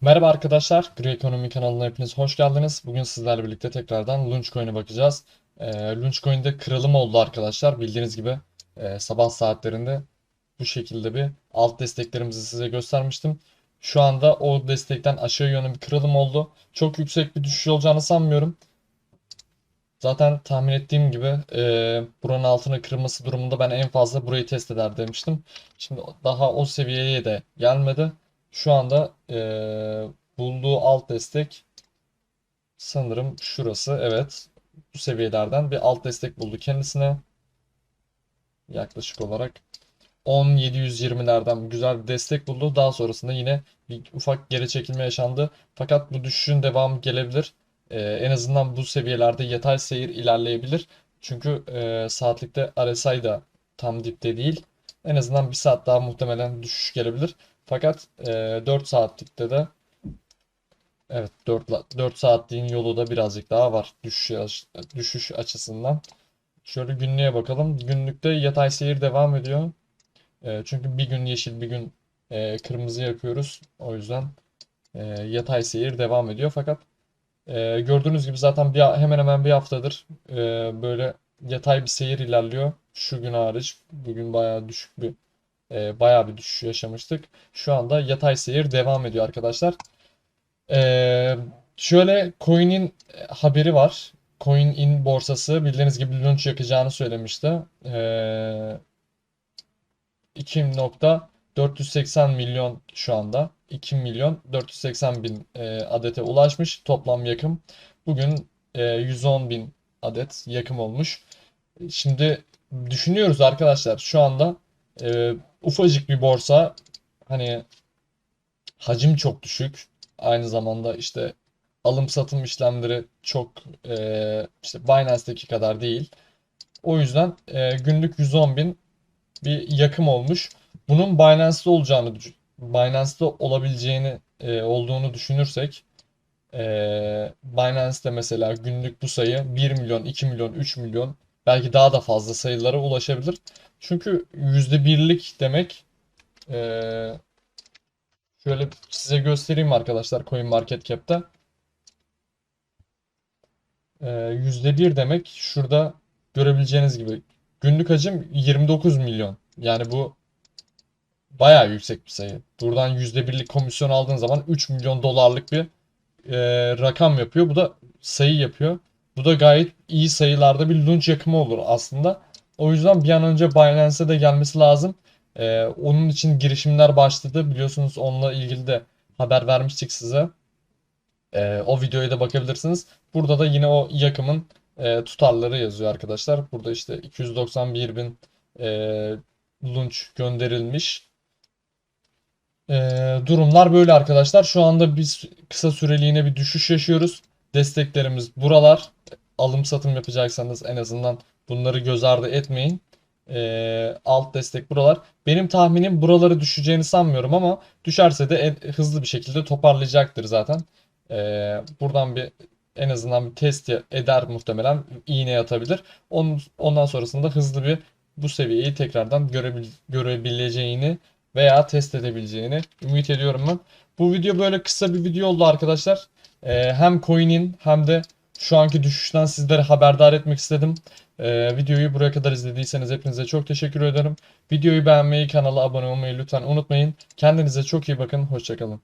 Merhaba arkadaşlar, Gri Ekonomi kanalına hepiniz hoş geldiniz. Bugün sizlerle birlikte tekrardan Launchcoin'e bakacağız. Ee, Launchcoin'de kırılım oldu arkadaşlar. Bildiğiniz gibi e, sabah saatlerinde bu şekilde bir alt desteklerimizi size göstermiştim. Şu anda o destekten aşağı yönlü bir kırılım oldu. Çok yüksek bir düşüş olacağını sanmıyorum. Zaten tahmin ettiğim gibi e, buranın altına kırılması durumunda ben en fazla burayı test eder demiştim. Şimdi daha o seviyeye de gelmedi. Şu anda eee, bulduğu alt destek sanırım şurası. Evet. Bu seviyelerden bir alt destek buldu kendisine. Yaklaşık olarak 10.720'lerden güzel bir destek buldu. Daha sonrasında yine bir ufak geri çekilme yaşandı. Fakat bu düşüşün devamı gelebilir. Eee, en azından bu seviyelerde yatay seyir ilerleyebilir. Çünkü eee, saatlikte RSI da tam dipte değil. En azından bir saat daha muhtemelen düşüş gelebilir. Fakat e, 4 saatlikte de evet 4, 4 saatliğin yolu da birazcık daha var düşüş, düşüş açısından. Şöyle günlüğe bakalım. Günlükte yatay seyir devam ediyor. E, çünkü bir gün yeşil bir gün e, kırmızı yapıyoruz. O yüzden e, yatay seyir devam ediyor. Fakat e, gördüğünüz gibi zaten bir, hemen hemen bir haftadır e, böyle yatay bir seyir ilerliyor. Şu gün hariç bugün bayağı düşük bir e, bayağı bir düşüş yaşamıştık. Şu anda yatay seyir devam ediyor arkadaşlar. E, şöyle Coin'in haberi var. Coin-in borsası bildiğiniz gibi launch yakacağını söylemişti. E, 2.480 milyon şu anda. 2 milyon 480 bin e, adete ulaşmış toplam yakım. Bugün e, 110 bin adet yakım olmuş. Şimdi düşünüyoruz arkadaşlar şu anda e, ufacık bir borsa hani hacim çok düşük. Aynı zamanda işte alım satım işlemleri çok e, işte Binance'daki kadar değil. O yüzden e, günlük 110 bin bir yakım olmuş. Bunun Binance'da olacağını Binance'da olabileceğini e, olduğunu düşünürsek e, Binance'de mesela günlük bu sayı 1 milyon, 2 milyon, 3 milyon belki daha da fazla sayılara ulaşabilir. Çünkü %1'lik demek eee, şöyle size göstereyim arkadaşlar CoinMarketCap'te. Eee %1 demek şurada görebileceğiniz gibi günlük hacim 29 milyon. Yani bu bayağı yüksek bir sayı. Buradan %1'lik komisyon aldığın zaman 3 milyon dolarlık bir eee, rakam yapıyor. Bu da sayı yapıyor. Bu da gayet iyi sayılarda bir launch yakımı olur aslında. O yüzden bir an önce Binance'e de gelmesi lazım. Ee, onun için girişimler başladı. Biliyorsunuz onunla ilgili de haber vermiştik size. Ee, o videoya da bakabilirsiniz. Burada da yine o yakımın e, tutarları yazıyor arkadaşlar. Burada işte 291 bin e, launch gönderilmiş. Ee, durumlar böyle arkadaşlar. Şu anda biz kısa süreliğine bir düşüş yaşıyoruz. Desteklerimiz buralar. Alım satım yapacaksanız en azından bunları göz ardı etmeyin. Ee, alt destek buralar. Benim tahminim buraları düşeceğini sanmıyorum ama düşerse de en- hızlı bir şekilde toparlayacaktır zaten. Ee, buradan bir en azından bir test eder muhtemelen. iğne atabilir. Onun, ondan sonrasında hızlı bir bu seviyeyi tekrardan görebil, görebileceğini veya test edebileceğini ümit ediyorum ben. Bu video böyle kısa bir video oldu arkadaşlar. Ee, hem coin'in hem de şu anki düşüşten sizlere haberdar etmek istedim. Ee, videoyu buraya kadar izlediyseniz hepinize çok teşekkür ederim. Videoyu beğenmeyi, kanala abone olmayı lütfen unutmayın. Kendinize çok iyi bakın. Hoşçakalın.